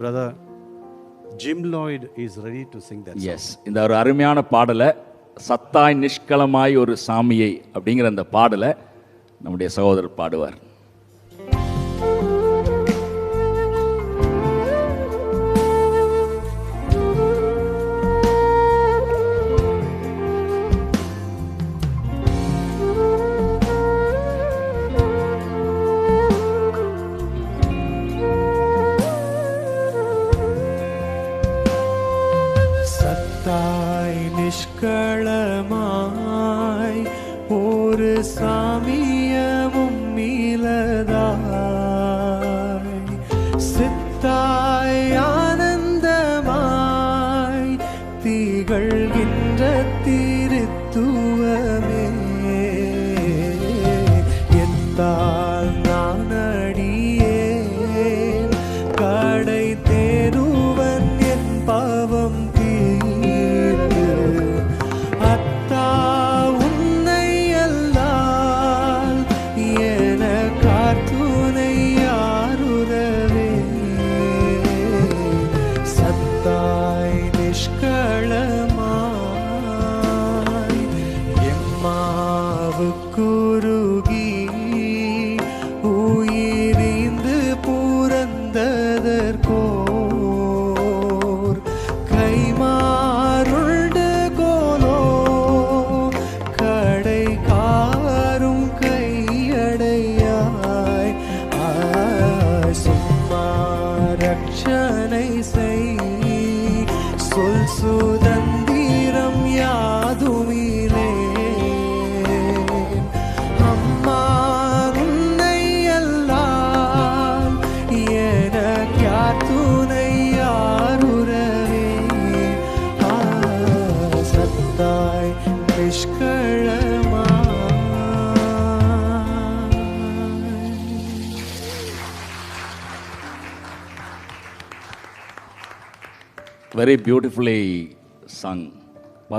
brother Jim Lloyd is ready to sing that. Yes இந்த ஒரு அருமையான பாடலை சத்தாய் நிஷ்கலமாய் ஒரு சாமியை அப்படிங்கிற அந்த பாடலை நம்முடைய சகோதரர் பாடுவார் சத்தாய் நிஷ்களமாய் ஒரு சாமியமும் மீளதாய். சித்தாய் ஆனந்தமாய் திகழ்கின்ற திருத்து நிஷ்களமாய் எம்மாவுக்குருகி உயிரிந்து புறந்ததற்கோர் கைமாறுண்டு கோலோ கடை கையடையாய். சும்மா ரட்சணை செய் சொல் சுதந்திரம் யாதுமிலே. அம்மா உன்னை அல்லால் எனக்கு யார் துணை யாருறவே. சத்தாய் நிஷ்கழமா வெரி பியூட்டிஃபுல்லி சங்